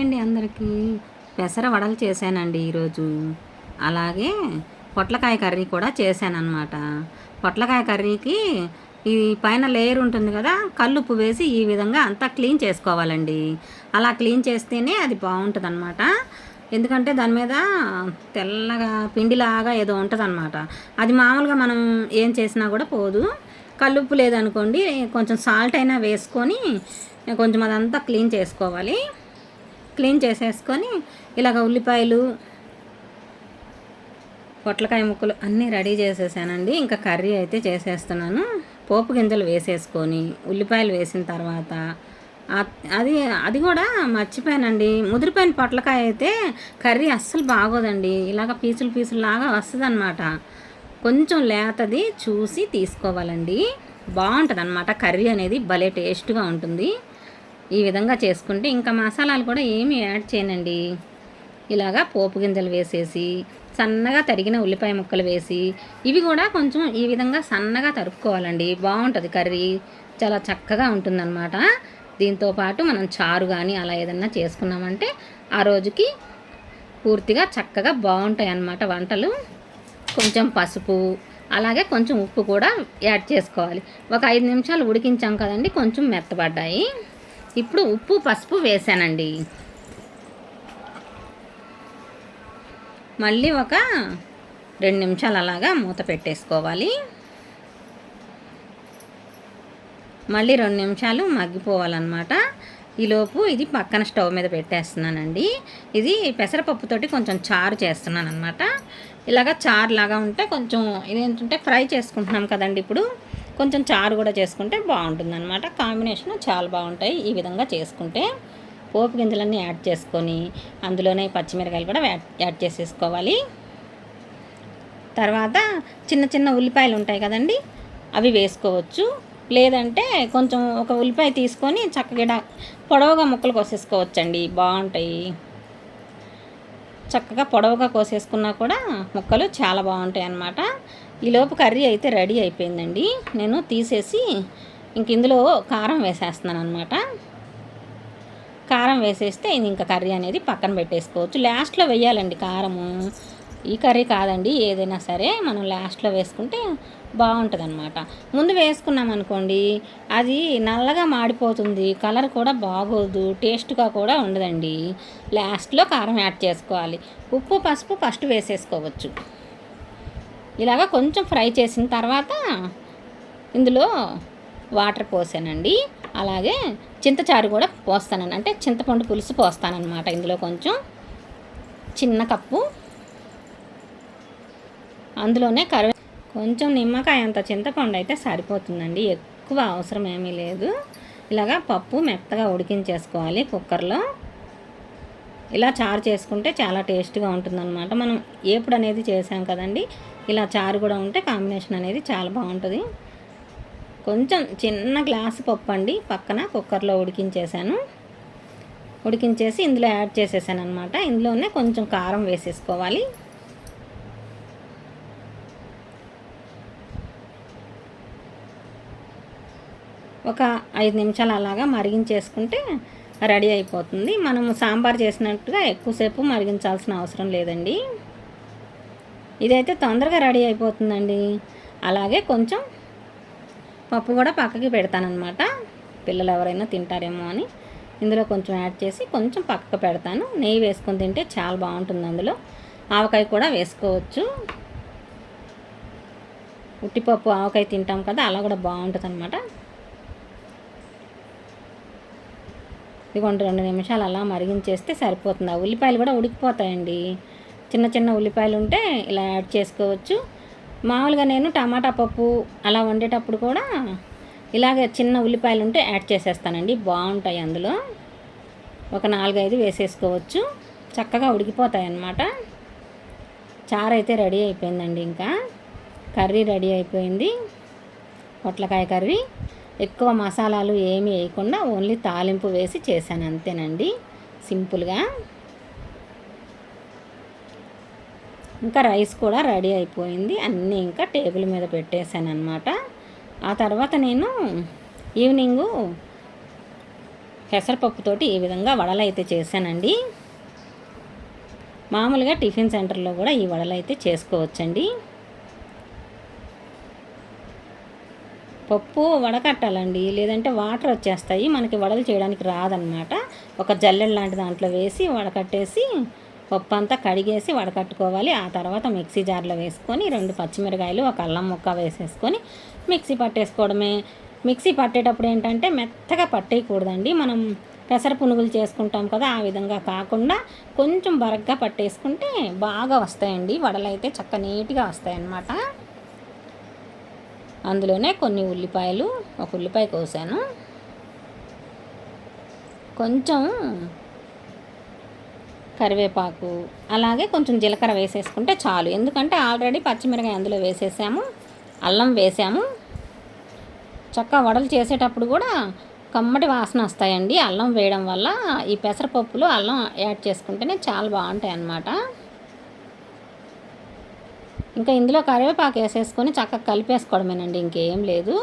Hi అండి అందరికీ. పెసర వడలు చేశానండి ఈరోజు. అలాగే పొట్లకాయ కర్రీ కూడా చేశానన్నమాట. పొట్లకాయ కర్రీకి ఈ పైన లేయర్ ఉంటుంది కదా కల్లుప్పు వేసి ఈ విధంగా అంతా క్లీన్ చేసుకోవాలండి. అలా క్లీన్ చేస్తేనే అది బాగుంటుంది అనమాట ఎందుకంటే దాని మీద తెల్లగా పిండిలాగా ఏదో ఉంటుంది అనమాట అది మామూలుగా మనం ఏం చేసినా కూడా పోదు. కల్లుప్పు లేదనుకోండి కొంచెం సాల్ట్ అయినా వేసుకొని కొంచెం అదంతా క్లీన్ చేసుకోవాలి. క్లీన్ చేసేసుకొని ఇలాగ ఉల్లిపాయలు పొట్లకాయ ముక్కలు అన్నీ రెడీ చేసేసానండి. ఇంకా కర్రీ అయితే చేసేస్తున్నాను. పోపు గింజలు వేసేసుకొని ఉల్లిపాయలు వేసిన తర్వాత అది అది కూడా మర్చిపోయానండి. ముదిరిపోయిన పొట్లకాయ అయితే కర్రీ అస్సలు బాగోదండి. ఇలాగ పీసులు పీసులు లాగా వస్తుంది అనమాట కొంచెం లేతది చూసి తీసుకోవాలండి. బాగుంటుంది అనమాట కర్రీ అనేది భలే టేస్ట్గా ఉంటుంది. ఈ విధంగా చేసుకుంటే ఇంకా మసాలాలు కూడా ఏమి యాడ్ చేయనండి. ఇలాగా పోపు గింజలు వేసేసి సన్నగా తరిగిన ఉల్లిపాయ ముక్కలు వేసి ఇవి కూడా కొంచెం ఈ విధంగా సన్నగా తరుపుకోవాలండి. బాగుంటుంది కర్రీ. చాలా చక్కగా ఉంటుందన్నమాట. దీంతో పాటు మనం చారు కానీ అలా ఏదన్నా చేసుకున్నామంటే ఆ రోజుకి పూర్తిగా చక్కగా బాగుంటాయి అన్నమాట వంటలు. కొంచెం పసుపు అలాగే కొంచెం ఉప్పు కూడా యాడ్ చేసుకోవాలి. ఒక ఐదు నిమిషాలు ఉడికించాం కదండి కొంచెం మెత్తబడ్డాయి. ఇప్పుడు ఉప్పు పసుపు వేసానండి. మళ్ళీ ఒక రెండు నిమిషాలు అలాగా మూత పెట్టేసుకోవాలి. మళ్ళీ రెండు నిమిషాలు మగ్గిపోవాలన్నమాట. ఈలోపు ఇది పక్కన స్టవ్ మీద పెట్టేస్తున్నానండి. ఇది పెసరపప్పుతోటి కొంచెం చారు చేస్తున్నాను అనమాట ఇలాగ చారు లాగా ఉంటే కొంచెం ఇది ఏంటంటే ఫ్రై చేసుకుంటున్నాం కదండి ఇప్పుడు. కొంచెం చారు కూడా చేసుకుంటే బాగుంటుంది అనమాట కాంబినేషన్ చాలా బాగుంటాయి. ఈ విధంగా చేసుకుంటే పోపు గింజలన్నీ యాడ్ చేసుకొని అందులోనే పచ్చిమిరకాయలు కూడా యాడ్ చేసేసుకోవాలి. తర్వాత చిన్న చిన్న ఉల్లిపాయలు ఉంటాయి కదండి అవి వేసుకోవచ్చు. లేదంటే కొంచెం ఒక ఉల్లిపాయ తీసుకొని చక్కగా పొడవుగా ముక్కలు కోసేసుకోవచ్చండి. బాగుంటాయి. చక్కగా పొడవుగా కోసేసుకున్నా కూడా ముక్కలు చాలా బాగుంటాయి అన్నమాట ఈలోపు కర్రీ అయితే రెడీ అయిపోయిందండి. నేను తీసేసి ఇంక ఇందులో కారం వేసేస్తున్నాను అనమాట కారం వేసేస్తే ఇది ఇంకా కర్రీ అనేది పక్కన పెట్టేసుకోవచ్చు. లాస్ట్లో వేయాలండి కారము. ఈ కర్రీ కాదండి ఏదైనా సరే మనం లాస్ట్లో వేసుకుంటే బాగుంటుంది అనమాట ముందు వేసుకున్నాం అనుకోండి అది నల్లగా మాడిపోతుంది కలర్ కూడా బాగోదు టేస్ట్గా కూడా ఉండదండి. లాస్ట్లో కారం యాడ్ చేసుకోవాలి. ఉప్పు పసుపు ఫస్ట్ వేసేసుకోవచ్చు. ఇలాగ కొంచెం ఫ్రై చేసిన తర్వాత ఇందులో వాటర్ పోసానండి. అలాగే చింతచారు కూడా పోస్తానండి. అంటే చింతపండు పులుసు పోస్తానన్నమాట ఇందులో కొంచెం. చిన్న కప్పు. అందులోనే కరివే కొంచెం నిమ్మకాయ అంత చింతపండు అయితే సరిపోతుందండి. ఎక్కువ అవసరం ఏమీ లేదు. ఇలాగా పప్పు మెత్తగా ఉడికించేసుకోవాలి కుక్కర్లో. ఇలా చారు చేసుకుంటే చాలా టేస్ట్గా ఉంటుందన్నమాట. మనం ఏపుడు అనేది చేసాం కదండి. ఇలా చారు కూడా ఉంటే కాంబినేషన్ అనేది చాలా బాగుంటుంది. కొంచెం చిన్న గ్లాసు పప్పు అండి పక్కన కుక్కర్లో ఉడికించేసాను ఉడికించేసి ఇందులో యాడ్ చేసేసాను అనమాట ఇందులోనే కొంచెం కారం వేసేసుకోవాలి. ఒక ఐదు నిమిషాలు అలాగా మరిగించేసుకుంటే రెడీ అయిపోతుంది. మనం సాంబార్ చేసినట్టుగా ఎక్కువసేపు మరిగించాల్సిన అవసరం లేదండి. ఇదైతే తొందరగా రెడీ అయిపోతుందండి. అలాగే కొంచెం పప్పు కూడా పక్కకి పెడతానమాట పిల్లలు ఎవరైనా తింటారేమో అని. ఇందులో కొంచెం యాడ్ చేసి కొంచెం పక్కకు పెడతాను. నెయ్యి వేసుకొని తింటే చాలా బాగుంటుంది అందులో. ఆవకాయ కూడా వేసుకోవచ్చు. ఉట్టిపప్పు ఆవకాయ తింటాం కదా అలా కూడా బాగుంటుంది అనమాట ఇదిగోండి రెండు నిమిషాలు అలా మరిగించేస్తే సరిపోతుంది. ఆ ఉల్లిపాయలు కూడా ఉడికిపోతాయండి. చిన్న చిన్న ఉల్లిపాయలు ఉంటే ఇలా యాడ్ చేసుకోవచ్చు. మామూలుగా నేను టమాటా పప్పు అలా వండేటప్పుడు కూడా ఇలాగే చిన్న ఉల్లిపాయలు ఉంటే యాడ్ చేసేస్తానండి. బాగుంటాయి అందులో. ఒక నాలుగైదు వేసేసుకోవచ్చు. చక్కగా ఉడికిపోతాయి అన్నమాట చారు అయితే రెడీ అయిపోయిందండి ఇంకా. కర్రీ రెడీ అయిపోయింది. పొట్లకాయ కర్రీ. ఎక్కువ మసాలాలు ఏమీ వేయకుండా ఓన్లీ తాలింపు వేసి చేశాను అంతేనండి. సింపుల్గా. ఇంకా రైస్ కూడా రెడీ అయిపోయింది. అన్నీ ఇంకా టేబుల్ మీద పెట్టేశాను అనమాట ఆ తర్వాత నేను ఈవినింగు పెసరపప్పుతోటి ఈ విధంగా వడలు అయితే చేశానండి. మామూలుగా టిఫిన్ సెంటర్లో కూడా ఈ వడలు అయితే చేసుకోవచ్చండి. పప్పు వడకట్టాలండి. లేదంటే వాటర్ వచ్చేస్తాయి. మనకి వడలు చేయడానికి రాదనమాట ఒక జల్లెడ లాంటి దాంట్లో వేసి వడకట్టేసి పప్పు అంతా కడిగేసి వడకట్టుకోవాలి. ఆ తర్వాత మిక్సీ జార్లో వేసుకొని రెండు పచ్చిమిరకాయలు ఒక అల్లం ముక్క వేసేసుకొని మిక్సీ పట్టేసుకోవడమే. మిక్సీ పట్టేటప్పుడు ఏంటంటే మెత్తగా పట్టేయకూడదండి. మనం పెసర పునుగులు చేసుకుంటాం కదా ఆ విధంగా కాకుండా కొంచెం బరగ్గా పట్టేసుకుంటే బాగా వస్తాయండి. వడలు అయితే చక్క నీట్గా వస్తాయన్నమాట. అందులోనే కొన్ని ఉల్లిపాయలు ఒక ఉల్లిపాయ కోసాను. కొంచెం కరివేపాకు అలాగే కొంచెం జీలకర్ర వేసేసుకుంటే చాలు. ఎందుకంటే ఆల్రెడీ పచ్చిమిరకాయ అందులో వేసేసాము అల్లం వేసాము. చక్క వడలు చేసేటప్పుడు కూడా కమ్మటి వాసన వస్తాయండి. అల్లం వేయడం వల్ల ఈ పెసరపప్పులో అల్లం యాడ్ చేసుకుంటేనే చాలా బాగుంటాయి అన్నమాట. ఇంకా ఇందులో కరివేపాకు వేసేసుకొని చక్కగా కలిపేసుకోవడమేనండి ఇంకేం లేదు.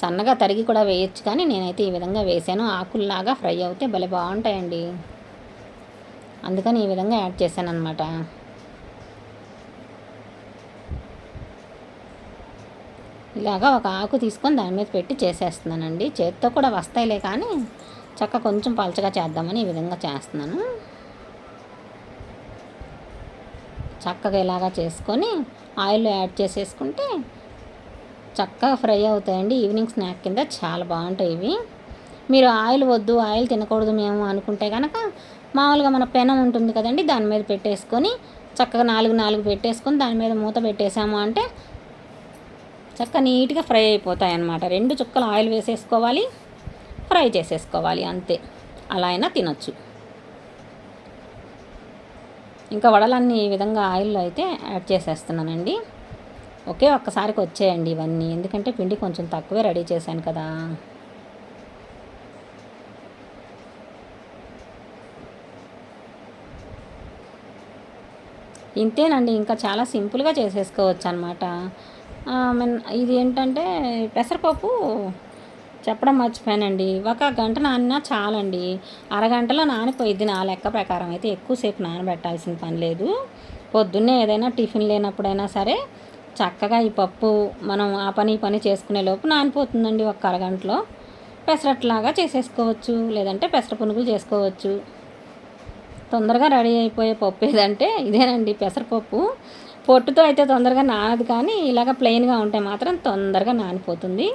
సన్నగా తరిగి కూడా వేయచ్చు కానీ నేనైతే ఈ విధంగా వేసాను. ఆకుల్లాగా ఫ్రై అవుతే భలే బాగుంటాయండి. అందుకని ఈ విధంగా యాడ్ చేశాను అనమాట ఇలాగా ఒక ఆకు తీసుకొని దాని మీద పెట్టి చేసేస్తున్నానండి. చేత్తో కూడా వస్తాయిలే కానీ చక్క కొంచెం పలచగా చేద్దామని ఈ విధంగా చేస్తున్నాను. చక్కగా ఇలాగా చేసుకొని ఆయిల్ యాడ్ చేసేసుకుంటే చక్కగా ఫ్రై అవుతాయండి. ఈవినింగ్ స్నాక్ కింద చాలా బాగుంటాయి ఇవి. మీరు ఆయిల్ వద్దు ఆయిల్ తినకూడదు మేము అనుకుంటే కనుక మామూలుగా మన పెనం ఉంటుంది కదండి దాని మీద పెట్టేసుకొని చక్కగా నాలుగు నాలుగు పెట్టేసుకొని దాని మీద మూత పెట్టేసాము అంటే చక్కగా నీట్గా ఫ్రై అయిపోతాయి అన్నమాట రెండు చుక్కలు ఆయిల్ వేసేసుకోవాలి ఫ్రై చేసేసుకోవాలి అంతే. అలా అయినా తినొచ్చు. ఇంకా వడలన్నీ ఈ విధంగా ఆయిల్లో అయితే యాడ్ చేసేస్తున్నానండి. ఒకే ఒక్కసారికి వచ్చేయండి ఇవన్నీ ఎందుకంటే పిండి కొంచెం తక్కువే రెడీ చేశాను కదా. ఇంతేనండి ఇంకా చాలా సింపుల్గా చేసేసుకోవచ్చు అనమాట ఇది ఏంటంటే పెసరపప్పు చెప్పడం మర్చిపోయానండి. ఒక గంట నానినా చాలండి. అరగంటలో నానిపోయిద్ది నా లెక్క ప్రకారం. అయితే ఎక్కువసేపు నానబెట్టాల్సిన పని లేదు. పొద్దున్నే ఏదైనా టిఫిన్ లేనప్పుడైనా సరే చక్కగా ఈ పప్పు మనం ఆ పని ఈ పని చేసుకునే లోపు నానిపోతుందండి ఒక అరగంటలో. పెసరట్లాగా చేసేసుకోవచ్చు లేదంటే పెసర పునుగులు చేసుకోవచ్చు. తొందరగా రెడీ అయిపోయే పప్పు ఏదంటే ఇదేనండి పెసరపప్పు. పొట్టుతో అయితే తొందరగా నానదు కానీ ఇలాగ ప్లెయిన్గా ఉంటే మాత్రం తొందరగా నానిపోతుంది.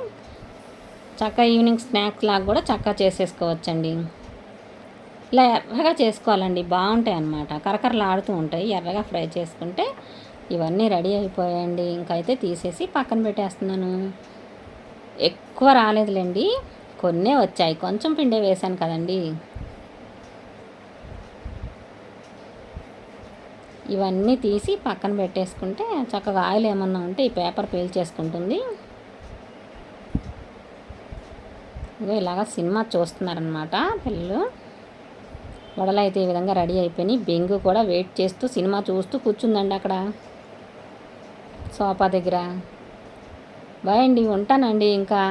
చక్క ఈవినింగ్ స్నాక్స్ లాగా కూడా చక్కగా చేసేసుకోవచ్చండి. ఇలా ఎర్రగా చేసుకోవాలండి. బాగుంటాయి అన్నమాట. కరకరలాడుతూ ఉంటాయి. ఎర్రగా ఫ్రై చేసుకుంటే ఇవన్నీ రెడీ అయిపోయాయండి. ఇంకైతే తీసేసి పక్కన పెట్టేస్తున్నాను. ఎక్కువ రాలేదులేండి. కొన్నే వచ్చాయి. కొంచెం పిండే వేశాను కదండి. ఇవన్నీ తీసి పక్కన పెట్టేసుకుంటే చక్కగా ఆయిల్ ఏమన్నా ఉంటే ఈ పేపర్ పీల్చేసుకుంటుంది ఇగో ఇలాగా సినిమా చూస్తున్నారనమాట పిల్లలు. వడలు అయితే ఈ విధంగా రెడీ అయిపోయినాయి. బెంగు కూడా వెయిట్ చేస్తూ సినిమా చూస్తూ కూర్చుందండి అక్కడ. సోఫా దగ్గర. బాయ్ అండి ఉంటానండి ఇంకా.